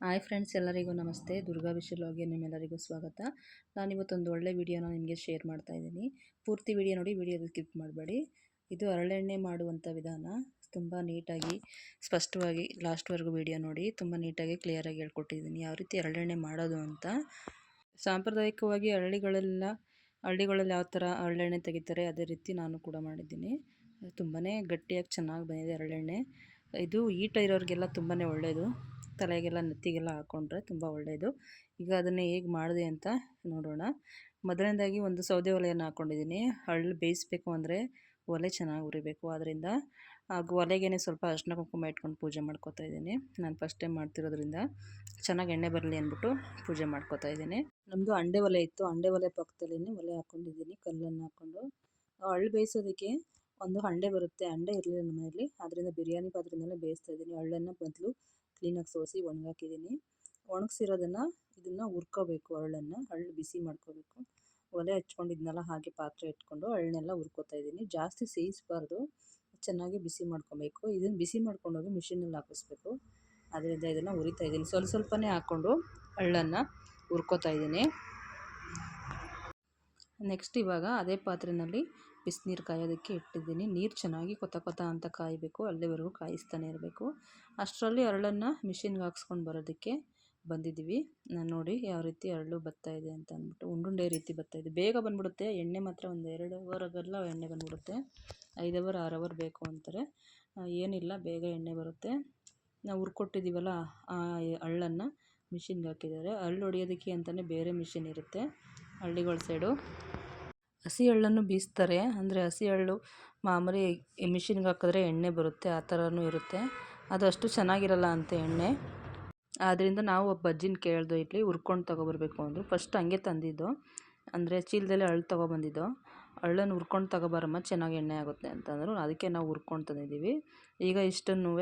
Hi friends, ಎಲ್ಲರಿಗೂ ನಮಸ್ತೆ. ದುರ್ಗಾ ವಿಶ್ವಲಾಗಿ ನಿಮ್ಮೆಲ್ಲರಿಗೂ ಸ್ವಾಗತ. ನಾನಿವತ್ತೊಂದು ಒಳ್ಳೆ ವಿಡಿಯೋನ ನಿಮಗೆ ಶೇರ್ ಮಾಡ್ತಾ ಇದ್ದೀನಿ. ಪೂರ್ತಿ ವಿಡಿಯೋ ನೋಡಿ ವಿಡಿಯೋ ಸ್ಕಿಪ್ ಮಾಡಬೇಡಿ. ಇದು ಹರಳೆಣ್ಣೆ ಮಾಡುವಂಥ ವಿಧಾನ. ತುಂಬ ನೀಟಾಗಿ, ಸ್ಪಷ್ಟವಾಗಿ ಲಾಸ್ಟ್ವರೆಗೂ ವಿಡಿಯೋ ನೋಡಿ, ತುಂಬ ನೀಟಾಗಿ ಕ್ಲಿಯರಾಗಿ ಹೇಳ್ಕೊಟ್ಟಿದ್ದೀನಿ. ಯಾವ ರೀತಿ ಹರಳೆಣ್ಣೆ ಮಾಡೋದು ಅಂತ. ಸಾಂಪ್ರದಾಯಿಕವಾಗಿ ಹಳ್ಳಿಗಳೆಲ್ಲ, ಹಳ್ಳಿಗಳಲ್ಲಿ ಯಾವ ಥರ ಹರಳೆಣ್ಣೆ ತೆಗಿತಾರೆ, ಅದೇ ರೀತಿ ನಾನು ಕೂಡ ಮಾಡಿದ್ದೀನಿ. ತುಂಬಾ ಗಟ್ಟಿಯಾಗಿ ಚೆನ್ನಾಗಿ ಬಂದಿದೆ ಹರಳೆಣ್ಣೆ ಇದು ಈಟ ಇರೋರಿಗೆಲ್ಲ ತುಂಬಾ ಒಳ್ಳೆಯದು ತಲೆಗೆಲ್ಲ ನೆತ್ತಿಗೆಲ್ಲ ಹಾಕ್ಕೊಂಡ್ರೆ ತುಂಬ ಒಳ್ಳೆಯದು ಈಗ ಅದನ್ನು ಹೇಗೆ ಮಾಡಿದೆ ಅಂತ ನೋಡೋಣ. ಮೊದಲನೇದಾಗಿ ಒಂದು ಸೌದೆ ಒಲೆಯನ್ನು ಹಾಕ್ಕೊಂಡಿದ್ದೀನಿ ಹಳ್ಳು ಬೇಯಿಸ್ಬೇಕು ಅಂದರೆ ಒಲೆ ಚೆನ್ನಾಗಿ ಉರಿಬೇಕು. ಆದ್ದರಿಂದ ಹಾಗೂ ಒಲೆಗೇ ಸ್ವಲ್ಪ ಅರ್ಶಿನ ಕುಂಕುಮ ಇಟ್ಕೊಂಡು ಪೂಜೆ ಮಾಡ್ಕೋತಾ ಇದ್ದೀನಿ. ನಾನು ಫಸ್ಟ್ ಟೈಮ್ ಮಾಡ್ತಿರೋದ್ರಿಂದ ಚೆನ್ನಾಗಿ ಎಣ್ಣೆ ಬರಲಿ ಅಂದ್ಬಿಟ್ಟು ಪೂಜೆ ಮಾಡ್ಕೋತಾ ಇದ್ದೀನಿ. ನಮ್ಮದು ಅಂಡೆ ಒಲೆ ಇತ್ತು. ಅಂಡೆ ಒಲೆ ಪಕ್ಕದಲ್ಲಿ ಒಲೆ ಹಾಕ್ಕೊಂಡಿದ್ದೀನಿ ಕಲ್ಲನ್ನು ಹಾಕ್ಕೊಂಡು ಹಳ್ಳು ಬೇಯಿಸೋದಕ್ಕೆ ಒಂದು ಹಂಡೆ ಬರುತ್ತೆ. ಹಂಡೆ ಇರಲಿಲ್ಲ ನಮ್ಮ ಮನೇಲಿ ಅದರಿಂದ ಬಿರಿಯಾನಿ ಪಾತ್ರೆಯಿಂದಲೇ ಬೇಯಿಸ್ತಾ ಇದ್ದೀನಿ. ಹಳ್ಳನ್ನು ಮೊದಲು ಕ್ಲೀನಾಗಿ ಸೋಸಿ ಒಣಗಾಕಿದ್ದೀನಿ ಒಣಗಿಸಿರೋದನ್ನು ಇದನ್ನು ಹುರ್ಕೋಬೇಕು ಅರಳನ್ನು ಹಳ್ಳು ಬಿಸಿ ಮಾಡ್ಕೋಬೇಕು. ಒಲೆ ಹಚ್ಕೊಂಡಿದ್ನಲ್ಲ, ಹಾಗೆ ಪಾತ್ರೆ ಇಟ್ಕೊಂಡು ಹಳ್ಳನ್ನೆಲ್ಲ ಹುರ್ಕೋತಾ ಇದ್ದೀನಿ ಜಾಸ್ತಿ ಸೇಯಿಸಬಾರ್ದು ಚೆನ್ನಾಗಿ ಬಿಸಿ ಮಾಡ್ಕೊಬೇಕು. ಇದನ್ನು ಬಿಸಿ ಮಾಡ್ಕೊಂಡೋಗಿ ಮಿಷಿನಲ್ಲಿ ಹಾಕಿಸ್ಬೇಕು. ಅದರಿಂದ ಇದನ್ನು ಹುರಿತಾ ಇದ್ದೀನಿ ಸ್ವಲ್ಪ ಸ್ವಲ್ಪನೇ ಹಾಕ್ಕೊಂಡು ಹಳ್ಳನ್ನು ಹುರ್ಕೋತಾ ಇದ್ದೀನಿ ನೆಕ್ಸ್ಟ್ ಇವಾಗ ಅದೇ ಪಾತ್ರೆಯಲ್ಲಿ ಬಿಸಿನೀರು ಕಾಯೋದಕ್ಕೆ ಇಟ್ಟಿದ್ದೀನಿ. ನೀರು ಚೆನ್ನಾಗಿ ಕೊತ ಕೊತ ಅಂತ ಕಾಯಬೇಕು. ಅಲ್ಲಿವರೆಗೂ ಕಾಯಿಸ್ತಾನೆ ಇರಬೇಕು. ಅಷ್ಟರಲ್ಲಿ ಅರಳನ್ನು ಮಿಷಿನ್ಗೆ ಹಾಕ್ಸ್ಕೊಂಡು ಬರೋದಕ್ಕೆ ಬಂದಿದ್ದೀವಿ. ನಾನು ನೋಡಿ ಯಾವ ರೀತಿ ಹರಳು ಇದೆ ಅಂತ ಅಂದ್ಬಿಟ್ಟು. ಉಂಡುಂಡೆ ರೀತಿ ಇದೆ. ಬೇಗ ಬಂದ್ಬಿಡುತ್ತೆ. ಎಣ್ಣೆ ಮಾತ್ರ ಒಂದು ಎರಡು ಅವರ್ಗೆಲ್ಲ ಎಣ್ಣೆ ಬಂದ್ಬಿಡುತ್ತೆ. ಐದು ಅವರ್ ಆರು ಅವರ್ ಬೇಕು ಅಂತಾರೆ. ಏನಿಲ್ಲ. ಬೇಗ ಎಣ್ಣೆ ಬರುತ್ತೆ. ನಾವು ಹುರ್ಕೊಟ್ಟಿದ್ದೀವಲ್ಲ ಆ ಅಳ್ಳನ್ನು ಮಿಷಿನ್ಗೆ ಹಾಕಿದ್ದಾರೆ. ಅರಳು ಹೊಡಿಯೋದಕ್ಕೆ ಅಂತಲೇ ಬೇರೆ ಮಿಷಿನ್ ಇರುತ್ತೆ. ಹಳ್ಳಿಗಳ ಸೈಡು ಹಸಿ ಎಳ್ಳನ್ನು ಬೀಸ್ತಾರೆ. ಅಂದರೆ ಹಸಿ ಎಳ್ಳು ಮಾಮೂಲಿ ಮಿಷಿನ್ಗೆ ಹಾಕಿದ್ರೆ ಎಣ್ಣೆ ಬರುತ್ತೆ, ಆ ಥರನೂ ಇರುತ್ತೆ. ಅದು ಅಷ್ಟು ಚೆನ್ನಾಗಿರಲ್ಲ ಅಂತೆ ಎಣ್ಣೆ. ಆದ್ದರಿಂದ ನಾವು ಒಬ್ಬ ಅಜ್ಜಿನ ಕೇಳ್ದು ಇಲ್ಲಿ ಹುರ್ಕೊಂಡು ತೊಗೊಬರ್ಬೇಕು ಅಂದರು. ಫಸ್ಟ್ ಹಂಗೆ ತಂದಿದ್ದು. ಅಂದರೆ ಚೀಲದಲ್ಲಿ ಅಳ್ಳು ತೊಗೊಬಂದಿದ್ದು. ಅಳ್ಳನ್ನು ಹುರ್ಕೊಂಡು ತಗೊಬಾರಮ್ಮ, ಚೆನ್ನಾಗಿ ಎಣ್ಣೆ ಆಗುತ್ತೆ ಅಂತಂದರು. ಅದಕ್ಕೆ ನಾವು ಹುರ್ಕೊಂಡು ತಂದಿದ್ದೀವಿ. ಈಗ ಇಷ್ಟನ್ನೂ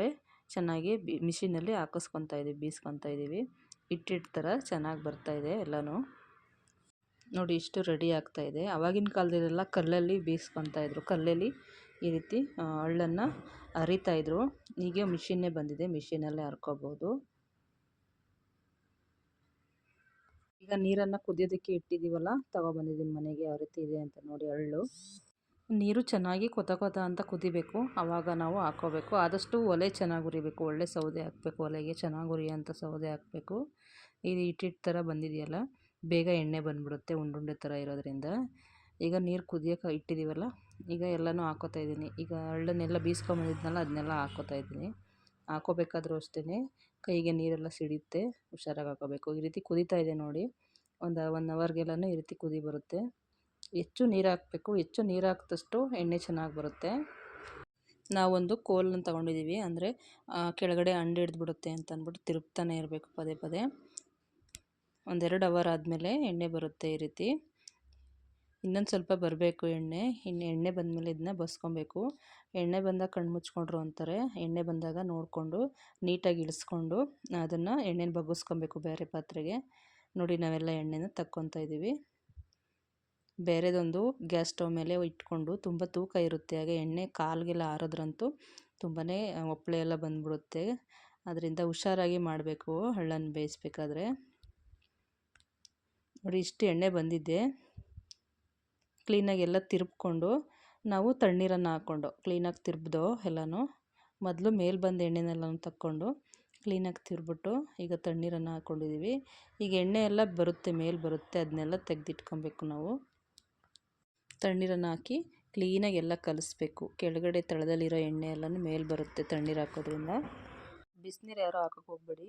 ಚೆನ್ನಾಗಿ ಬಿ ಮಿಷಿನಲ್ಲಿ ಹಾಕಿಸ್ಕೊತಾ ಇದ್ದೀವಿ, ಬೀಸ್ಕೊತಾ ಇದ್ದೀವಿ. ಹಿಟ್ಟಿಟ್ಟು ಥರ ಚೆನ್ನಾಗಿ ಬರ್ತಾಯಿದೆ ಎಲ್ಲನೂ. ನೋಡಿ ಇಷ್ಟು ರೆಡಿ ಆಗ್ತಾಯಿದೆ ಆವಾಗಿನ ಕಾಲದಲ್ಲೆಲ್ಲ ಕಲ್ಲಲ್ಲಿ ಇದ್ರು. ಕಲ್ಲಲ್ಲಿ ಈ ರೀತಿ ಹಳ್ಳನ್ನು ಅರಿತಾಯಿದ್ರು ಈಗ ಮಿಷಿನ್ನೇ ಬಂದಿದೆ. ಮಿಷಿನಲ್ಲೇ ಹರ್ಕೋಬೋದು. ಈಗ ನೀರನ್ನು ಕುದಿಯೋದಕ್ಕೆ ಇಟ್ಟಿದ್ದೀವಲ್ಲ ತಗೊಬಂದಿದ್ದೀನಿ ಮನೆಗೆ. ಯಾವ ರೀತಿ ಇದೆ ಅಂತ ನೋಡಿ ಹಳ್ಳು. ನೀರು ಚೆನ್ನಾಗಿ ಕೊತ ಕೊತ ಅಂತ ಕುದಿಬೇಕು. ಆವಾಗ ನಾವು ಹಾಕೋಬೇಕು. ಆದಷ್ಟು ಒಲೆ ಚೆನ್ನಾಗಿ ಉರಿಬೇಕು. ಒಳ್ಳೆ ಸೌದೆ ಹಾಕಬೇಕು. ಒಲೆಗೆ ಚೆನ್ನಾಗಿ ಉರಿಯೋಂಥ ಸೌದೆ ಹಾಕಬೇಕು. ಇದು ಹಿಟ್ಟಿಟ್ಟು ಥರ ಬಂದಿದೆಯಲ್ಲ. ಬೇಗ ಎಣ್ಣೆ ಬಂದುಬಿಡುತ್ತೆ, ಉಂಡುಂಡೆ ಥರ ಇರೋದ್ರಿಂದ. ಈಗ ನೀರು ಕುದಿಯೋಕೆ ಇಟ್ಟಿದ್ದೀವಲ್ಲ ಈಗ ಎಲ್ಲನೂ ಹಾಕೋತಾ ಇದ್ದೀನಿ. ಈಗ ಹಳ್ಳನ್ನೆಲ್ಲ ಬೀಸ್ಕೊಂಬಂದಿದ್ನಲ್ಲ ಅದನ್ನೆಲ್ಲ ಹಾಕೋತಾ ಇದ್ದೀನಿ. ಹಾಕೋಬೇಕಾದ್ರೂ ಅಷ್ಟೇ ಕೈಗೆ ನೀರೆಲ್ಲ ಸಿಡಿಯುತ್ತೆ, ಹುಷಾರಾಗಿ ಹಾಕೋಬೇಕು. ಈ ರೀತಿ ಕುದೀತಾ ಇದೆ ನೋಡಿ, ಒಂದು ಒನ್ ಅವರ್ಗೆಲ್ಲನೂ ಈ ರೀತಿ ಕುದಿ ಬರುತ್ತೆ. ಹೆಚ್ಚು ನೀರು ಹಾಕಬೇಕು, ಹೆಚ್ಚು ನೀರು ಹಾಕಿದಷ್ಟು ಎಣ್ಣೆ ಚೆನ್ನಾಗಿ ಬರುತ್ತೆ. ನಾವೊಂದು ಕೋಲನ್ನು ತೊಗೊಂಡಿದ್ದೀವಿ ಅಂದರೆ ಕೆಳಗಡೆ ಅಂಡು ಹಿಡಿದ್ಬಿಡುತ್ತೆ ಅಂತ ಅಂದ್ಬಿಟ್ಟು ತಿರುಗ್ತಾನೆ ಇರಬೇಕು ಪದೇ ಪದೇ. ಒಂದೆರಡು ಅವರ್ ಆದಮೇಲೆ ಎಣ್ಣೆ ಬರುತ್ತೆ ಈ ರೀತಿ. ಇನ್ನೊಂದು ಸ್ವಲ್ಪ ಬರಬೇಕು ಎಣ್ಣೆ. ಇನ್ನು ಎಣ್ಣೆ ಬಂದಮೇಲೆ ಇದನ್ನ ಬಸ್ಕೊಬೇಕು. ಎಣ್ಣೆ ಬಂದಾಗ ಕಣ್ಣು ಮುಚ್ಕೊಂಡ್ರು ಅಂತಾರೆ. ಎಣ್ಣೆ ಬಂದಾಗ ನೋಡಿಕೊಂಡು, ನೀಟಾಗಿ ಇಳಿಸ್ಕೊಂಡು ಅದನ್ನು ಎಣ್ಣೆನ ಬಗ್ಗಿಸ್ಕೊಬೇಕು ಬೇರೆ ಪಾತ್ರೆಗೆ. ನೋಡಿ, ನಾವೆಲ್ಲ ಎಣ್ಣೆನ ತಕ್ಕೊತಾ ಇದ್ದೀವಿ ಬೇರೆದೊಂದು ಗ್ಯಾಸ್ ಸ್ಟವ್ ಮೇಲೆ ಇಟ್ಕೊಂಡು ತುಂಬ ತೂಕ ಇರುತ್ತೆ. ಹಾಗೆ ಎಣ್ಣೆ ಕಾಲಿಗೆಲ್ಲ ಆರೋದ್ರಂತೂ ತುಂಬಾ ಒಪ್ಪಳೆ ಎಲ್ಲ ಬಂದ್ಬಿಡುತ್ತೆ. ಅದರಿಂದ ಹುಷಾರಾಗಿ ಮಾಡಬೇಕು. ಹಳ್ಳನ್ನು ಬೇಯಿಸ್ಬೇಕಾದ್ರೆ. ನೋಡಿ ಇಷ್ಟು ಎಣ್ಣೆ ಬಂದಿದ್ದೆ. ಕ್ಲೀನಾಗಿ ಎಲ್ಲ ತಿರುಪ್ಕೊಂಡು ನಾವು ತಣ್ಣೀರನ್ನು ಹಾಕ್ಕೊಂಡು, ಕ್ಲೀನಾಗಿ ತಿರ್ಬ್ದೋ ಎಲ್ಲನೂ, ಮೊದಲು ಮೇಲೆ ಬಂದ ಎಣ್ಣೆನೆಲ್ಲನೂ ತಕ್ಕೊಂಡು ಕ್ಲೀನಾಗಿ ತಿರ್ಬಿಟ್ಟು ಈಗ ತಣ್ಣೀರನ್ನು ಹಾಕ್ಕೊಂಡಿದ್ದೀವಿ ಈಗ ಎಣ್ಣೆ ಎಲ್ಲ ಬರುತ್ತೆ, ಮೇಲೆ ಬರುತ್ತೆ ಅದನ್ನೆಲ್ಲ ತೆಗೆದಿಟ್ಕೊಬೇಕು ನಾವು. ತಣ್ಣೀರನ್ನು ಹಾಕಿ ಕ್ಲೀನಾಗಿ ಎಲ್ಲ ಕಲಿಸ್ಬೇಕು. ಕೆಳಗಡೆ ತಳದಲ್ಲಿರೋ ಎಣ್ಣೆ ಎಲ್ಲನೂ ಮೇಲೆ ಬರುತ್ತೆ ತಣ್ಣೀರು ಹಾಕೋದ್ರಿಂದ. ಬಿಸಿನೀರು ಯಾರೋ ಹಾಕೋಕೆ ಹೋಗ್ಬೇಡಿ.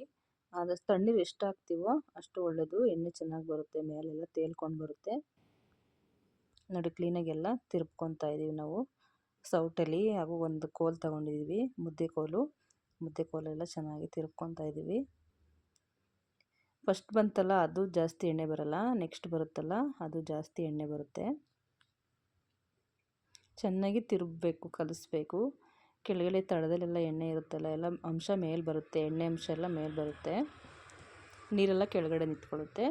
ಆದಷ್ಟು ತಣ್ಣೀರು ಎಷ್ಟು ಹಾಕ್ತೀವೋ ಅಷ್ಟು ಒಳ್ಳೆಯದು ಎಣ್ಣೆ ಚೆನ್ನಾಗಿ ಬರುತ್ತೆ, ಮೇಲೆಲ್ಲ ತೇಲ್ಕೊಂಡು ಬರುತ್ತೆ. ನೋಡಿ, ಕ್ಲೀನಾಗೆಲ್ಲ ತಿರ್ಬ್ಕೊತಾ ಇದ್ದೀವಿ ನಾವು. ಸೌಟಲ್ಲಿ ಹಾಗೂ ಒಂದು ಕೋಲು ತೊಗೊಂಡಿದ್ದೀವಿ ಮುದ್ದೆ ಕೋಲು. ಮುದ್ದೆ ಕೋಲೆಲ್ಲ ಚೆನ್ನಾಗಿ ತಿರ್ಬ್ಕೊತಾ ಇದ್ದೀವಿ ಫಸ್ಟ್ ಬಂತಲ್ಲ, ಅದು ಜಾಸ್ತಿ ಎಣ್ಣೆ ಬರಲ್ಲ. ನೆಕ್ಸ್ಟ್ ಬರುತ್ತಲ್ಲ, ಅದು ಜಾಸ್ತಿ ಎಣ್ಣೆ ಬರುತ್ತೆ. ಚೆನ್ನಾಗಿ ತಿರುಗಬೇಕು ಕಲಿಸ್ಬೇಕು. ಕೆಳಗಡೆ ತಳದಲ್ಲೆಲ್ಲ ಎಣ್ಣೆ ಇರುತ್ತಲ್ಲ, ಎಲ್ಲ ಅಂಶ ಮೇಲೆ ಬರುತ್ತೆ, ಎಣ್ಣೆ ಅಂಶ ಎಲ್ಲ ಮೇಲೆ ಬರುತ್ತೆ. ನೀರೆಲ್ಲ ಕೆಳಗಡೆ ನಿಂತ್ಕೊಳ್ಳುತ್ತೆ.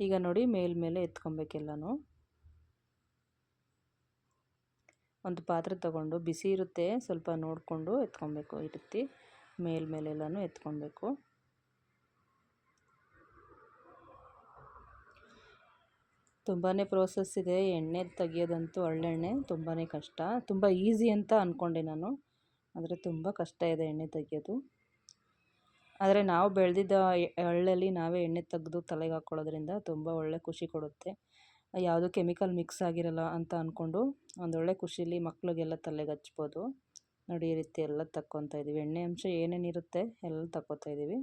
ಈಗ ನೋಡಿ ಮೇಲ್ಮೇಲೆ ಎತ್ಕೊಬೇಕೆಲ್ಲನೂ ಒಂದು ಪಾತ್ರೆ ತಗೊಂಡು ಬಿಸಿ ಇರುತ್ತೆ, ಸ್ವಲ್ಪ ನೋಡಿಕೊಂಡು ಎತ್ಕೊಬೇಕು ಈ ರೀತಿ. ಮೇಲ್ಮೇಲೆಲ್ಲನೂ ಎತ್ಕೊಬೇಕು. ತುಂಬಾ ಪ್ರೋಸೆಸ್ ಇದೆ. ಎಣ್ಣೆ ತೆಗಿಯೋದಂತೂ ಒಳ್ಳೆಣ್ಣೆ ತುಂಬಾ ಕಷ್ಟ. ತುಂಬ ಈಸಿ ಅಂತ ಅಂದ್ಕೊಂಡೆ ನಾನು. ಆದರೆ ತುಂಬ ಕಷ್ಟ ಇದೆ ಎಣ್ಣೆ ತೆಗಿಯೋದು. ಆದರೆ ನಾವು ಬೆಳೆದಿದ್ದ ಹಳ್ಳಲ್ಲಿ ನಾವೇ ಎಣ್ಣೆ ತೆಗೆದು ತಲೆಗೆ ಹಾಕ್ಕೊಳ್ಳೋದ್ರಿಂದ ತುಂಬ ಒಳ್ಳೆ ಖುಷಿ ಕೊಡುತ್ತೆ. ಯಾವುದು ಕೆಮಿಕಲ್ ಮಿಕ್ಸ್ ಆಗಿರಲ್ಲ ಅಂತ ಅಂದ್ಕೊಂಡು ಒಂದೊಳ್ಳೆ ಖುಷಿಲಿ ಮಕ್ಳಿಗೆಲ್ಲ ತಲೆಗೆ ಹಚ್ಬೋದು. ನೋಡಿ ಈ ರೀತಿ ಎಲ್ಲ ತಕ್ಕೊತಾ ಇದ್ದೀವಿ. ಎಣ್ಣೆ ಅಂಶ ಏನೇನಿರುತ್ತೆ ಎಲ್ಲ ತಕ್ಕೊತಾ ಇದ್ದೀವಿ.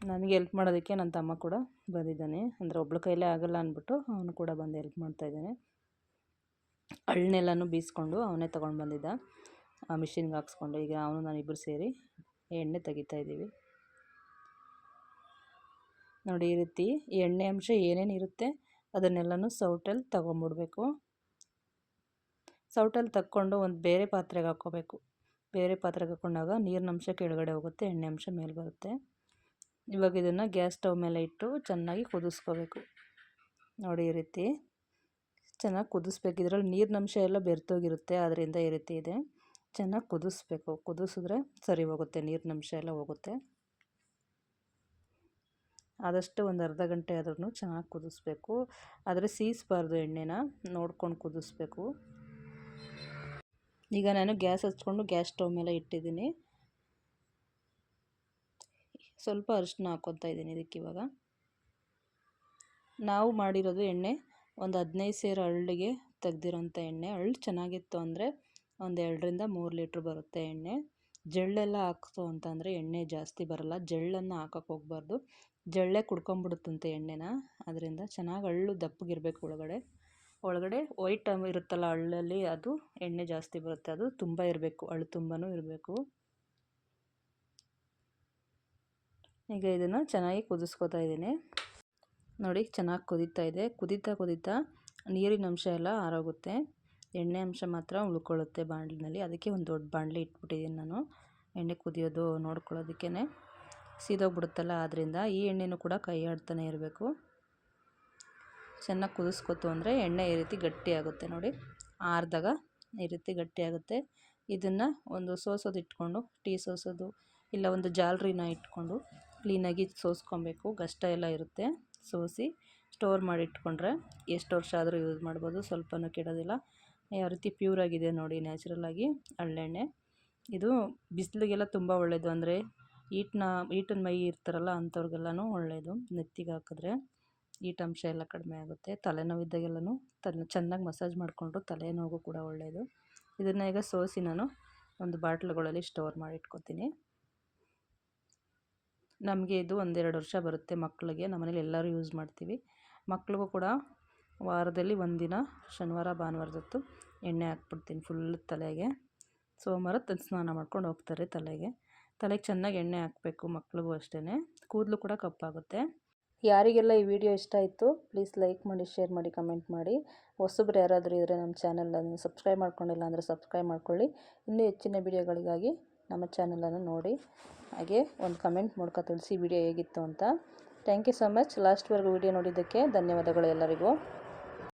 ನನಗೆ ಹೆಲ್ಪ್ ಮಾಡೋದಕ್ಕೆ ನನ್ನ ತಮ್ಮ ಕೂಡ ಬಂದಿದ್ದಾನೆ. ಅಂದರೆ ಒಬ್ಳ ಕೈಲೇ ಆಗಲ್ಲ ಅಂದ್ಬಿಟ್ಟು ಅವನು ಕೂಡ ಬಂದು ಹೆಲ್ಪ್ ಮಾಡ್ತಾಯಿದ್ದಾನೆ ಹಣ್ಣೆಲ್ಲನೂ ಬೀಸ್ಕೊಂಡು ಅವನೇ ತೊಗೊಂಡು ಬಂದಿದ್ದ. ಆ ಮಿಷಿನ್ಗೆ ಹಾಕ್ಸ್ಕೊಂಡು ಈಗ ಅವನು ನಾನಿಬ್ಬರು ಸೇರಿ ಎಣ್ಣೆ ತೆಗಿತಾ ಇದ್ದೀವಿ. ನೋಡಿ ಈ ರೀತಿ ಎಣ್ಣೆ ಅಂಶ ಏನೇನು ಇರುತ್ತೆ ಅದನ್ನೆಲ್ಲನೂ ಸೌಟಲ್ಲಿ ತಗೊಂಬಿಡ್ಬೇಕು. ಸೌಟಲ್ಲಿ ತಕ್ಕೊಂಡು ಒಂದು ಬೇರೆ ಪಾತ್ರೆಗೆ ಹಾಕ್ಕೋಬೇಕು. ಬೇರೆ ಪಾತ್ರೆಗೆ ಹಾಕ್ಕೊಂಡಾಗ ನೀರಿನ ಅಂಶ ಕೆಳಗಡೆ ಹೋಗುತ್ತೆ, ಎಣ್ಣೆ ಅಂಶ ಮೇಲೆ ಬರುತ್ತೆ. ಇವಾಗ ಇದನ್ನು ಗ್ಯಾಸ್ ಸ್ಟವ್ ಮೇಲೆ ಇಟ್ಟು ಚೆನ್ನಾಗಿ ಕುದಿಸ್ಕೋಬೇಕು. ನೋಡಿ ಈ ರೀತಿ ಚೆನ್ನಾಗಿ ಕುದಿಸ್ಬೇಕು. ಇದರಲ್ಲಿ ನೀರಿನ ಅಂಶ ಎಲ್ಲ ಬೆರ್ತೋಗಿರುತ್ತೆ ಅದರಿಂದ ಈ ರೀತಿ ಇದೆ. ಚೆನ್ನಾಗಿ ಕುದಿಸ್ಬೇಕು. ಕುದಿಸಿದ್ರೆ ಸರಿ ಹೋಗುತ್ತೆ ನೀರಿನ ಅಂಶ ಎಲ್ಲ ಹೋಗುತ್ತೆ. ಆದಷ್ಟು ಒಂದು ಅರ್ಧ ಗಂಟೆ ಆದ್ರೂ ಚೆನ್ನಾಗಿ ಕುದಿಸ್ಬೇಕು. ಆದರೆ ಸೀಸಬಾರ್ದು ಎಣ್ಣೆನ, ನೋಡ್ಕೊಂಡು ಕುದಿಸ್ಬೇಕು. ಈಗ ನಾನು ಗ್ಯಾಸ್ ಹಚ್ಕೊಂಡು ಗ್ಯಾಸ್ ಸ್ಟವ್ ಮೇಲೆ ಇಟ್ಟಿದ್ದೀನಿ. ಸ್ವಲ್ಪ ಅರಿಶಿನ ಹಾಕ್ಕೊತಾ ಇದ್ದೀನಿ ಇದಕ್ಕೆ ಇವಾಗ. ನಾವು ಮಾಡಿರೋದು ಎಣ್ಣೆ, ಒಂದು ಹದಿನೈದು ಸೇರು ಹಳ್ಳಿಗೆ ತೆಗ್ದಿರೋಂಥ ಎಣ್ಣೆ. ಹಳ್ಳು ಚೆನ್ನಾಗಿತ್ತು ಅಂದರೆ ಒಂದು ಎರಡರಿಂದ ಮೂರು ಲೀಟ್ರ್ ಬರುತ್ತೆ ಎಣ್ಣೆ. ಜಳ್ಳೆಲ್ಲ ಹಾಕ್ತು ಅಂತಂದರೆ ಎಣ್ಣೆ ಜಾಸ್ತಿ ಬರಲ್ಲ. ಜಳ್ಳನ್ನು ಹಾಕೋಕೆ ಹೋಗ್ಬಾರ್ದು. ಜಳ್ಳೆ ಕುಡ್ಕೊಂಬಿಡುತ್ತಂತೆ ಎಣ್ಣೆನ. ಅದರಿಂದ ಚೆನ್ನಾಗಿ ಹಳ್ಳು ದಪ್ಪಗಿರಬೇಕು ಒಳಗಡೆ. ಒಳಗಡೆ ವೈಟ್ ಇರುತ್ತಲ್ಲ ಹಳ್ಳಲ್ಲಿ ಅದು ಎಣ್ಣೆ ಜಾಸ್ತಿ ಬರುತ್ತೆ. ಅದು ತುಂಬ ಇರಬೇಕು. ಹಳ್ಳು ತುಂಬಾ ಇರಬೇಕು. ಈಗ ಇದನ್ನು ಚೆನ್ನಾಗಿ ಕುದಿಸ್ಕೊತಾ ಇದ್ದೀನಿ. ನೋಡಿ, ಚೆನ್ನಾಗಿ ಕುದೀತಾ ಇದೆ. ಕುದೀತಾ ಕುದೀತಾ ನೀರಿನ ಅಂಶ ಎಲ್ಲ ಆರೋಗುತ್ತೆ ಎಣ್ಣೆ ಅಂಶ ಮಾತ್ರ ಉಳ್ಕೊಳ್ಳುತ್ತೆ ಬಾಣಲಿನಲ್ಲಿ. ಅದಕ್ಕೆ ಒಂದು ದೊಡ್ಡ ಬಾಣಲಿ ಇಟ್ಬಿಟ್ಟಿದ್ದೀನಿ ನಾನು. ಎಣ್ಣೆ ಕುದಿಯೋದು ನೋಡ್ಕೊಳ್ಳೋದಕ್ಕೇ ಸೀದೋಗ್ಬಿಡುತ್ತಲ್ಲ ಆದ್ದರಿಂದ ಈ ಎಣ್ಣೆನೂ ಕೂಡ ಕೈ ಆಡ್ತಾನೆ ಇರಬೇಕು. ಚೆನ್ನಾಗಿ ಕುದಿಸ್ಕೊತು ಅಂದರೆ ಎಣ್ಣೆ ಈ ರೀತಿ ಗಟ್ಟಿ ಆಗುತ್ತೆ ನೋಡಿ. ಆರಿದಾಗ ಈ ರೀತಿ ಗಟ್ಟಿ ಆಗುತ್ತೆ. ಇದನ್ನು ಒಂದು ಸೋಸೋದು ಇಟ್ಕೊಂಡು, ಟೀ ಸೋಸೋದು, ಇಲ್ಲ ಒಂದು ಜಾಲರಿನ ಇಟ್ಕೊಂಡು ಕ್ಲೀನಾಗಿ ಸೋಸ್ಕೊಬೇಕು. ಗಷ್ಟ ಎಲ್ಲ ಇರುತ್ತೆ. ಸೋಸಿ ಸ್ಟೋರ್ ಮಾಡಿ ಇಟ್ಕೊಂಡ್ರೆ ಎಷ್ಟು ವರ್ಷ ಆದರೂ ಯೂಸ್ ಮಾಡ್ಬೋದು, ಸ್ವಲ್ಪನೂ ಕೆಡೋದಿಲ್ಲ. ಯಾವ ರೀತಿ ಪ್ಯೂರ್ ಆಗಿದೆ ನೋಡಿ ನ್ಯಾಚುರಲ್ಲಾಗಿ ಹಳ್ಳೆಣ್ಣೆ. ಇದು ಬಿಸಿಲಿಗೆಲ್ಲ ತುಂಬ ಒಳ್ಳೆಯದು ಅಂದರೆ ಈಟ್ನ, ಈಟಿನ ಮೈ ಇರ್ತಾರಲ್ಲ ಅಂಥವ್ರಿಗೆಲ್ಲನೂ ಒಳ್ಳೆಯದು ನೆತ್ತಿಗೆ ಹಾಕಿದ್ರೆ. ಈಟ್ ಅಂಶ ಎಲ್ಲ ಕಡಿಮೆ ಆಗುತ್ತೆ. ತಲೆನೋವಿದ್ದಾಗೆಲ್ಲನೂ ತಲೆ ಚೆನ್ನಾಗಿ ಮಸಾಜ್ ಮಾಡಿಕೊಂಡ್ರು ತಲೆನೋವು ಕೂಡ ಒಳ್ಳೆಯದು ಇದನ್ನು ಈಗ ಸೋಸಿ ನಾನು ಒಂದು ಬಾಟ್ಲುಗಳಲ್ಲಿ ಸ್ಟೋರ್ ಮಾಡಿ ಇಟ್ಕೊತೀನಿ. ನಮಗೆ ಇದು ಒಂದೆರಡು ವರ್ಷ ಬರುತ್ತೆ ಮಕ್ಕಳಿಗೆ. ನಮ್ಮನೇಲಿ ಎಲ್ಲರೂ ಯೂಸ್ ಮಾಡ್ತೀವಿ. ಮಕ್ಳಿಗೂ ಕೂಡ ವಾರದಲ್ಲಿ ಒಂದಿನ, ಶನಿವಾರ ಭಾನುವಾರದೊತ್ತು ಎಣ್ಣೆ ಹಾಕ್ಬಿಡ್ತೀನಿ ಫುಲ್ ತಲೆಗೆ. ಸೋಮವಾರ ಸ್ನಾನ ಮಾಡ್ಕೊಂಡು ಹೋಗ್ತಾರೆ ತಲೆಗೆ. ತಲೆಗೆ ಚೆನ್ನಾಗಿ ಎಣ್ಣೆ ಹಾಕಬೇಕು ಮಕ್ಳಿಗೂ ಅಷ್ಟೇ ಕೂದಲು ಕೂಡ ಕಪ್ಪಾಗುತ್ತೆ. ಯಾರಿಗೆಲ್ಲ ಈ ವಿಡಿಯೋ ಇಷ್ಟ ಆಯಿತು ಪ್ಲೀಸ್ ಲೈಕ್ ಮಾಡಿ ಶೇರ್ ಮಾಡಿ ಕಮೆಂಟ್ ಮಾಡಿ. ಹೊಸಬ್ರು ಯಾರಾದರೂ ಇದ್ದರೆ ನಮ್ಮ ಚಾನಲನ್ನು ಸಬ್ಸ್ಕ್ರೈಬ್ ಮಾಡ್ಕೊಂಡಿಲ್ಲ ಅಂದರೆ ಸಬ್ಸ್ಕ್ರೈಬ್ ಮಾಡ್ಕೊಳ್ಳಿ. ಇನ್ನೂ ಹೆಚ್ಚಿನ ವಿಡಿಯೋಗಳಿಗಾಗಿ ನಮ್ಮ ಚಾನಲನ್ನು ನೋಡಿ. ಹಾಗೆ ಒಂದು ಕಮೆಂಟ್ ಮೂಲಕ ತಿಳಿಸಿ ವಿಡಿಯೋ ಹೇಗಿತ್ತು ಅಂತ. ಥ್ಯಾಂಕ್ ಯು ಸೊ ಮಚ್ ಲಾಸ್ಟ್ವರೆಗೂ ವಿಡಿಯೋ ನೋಡಿದ್ದಕ್ಕೆ ಧನ್ಯವಾದಗಳು ಎಲ್ಲರಿಗೂ.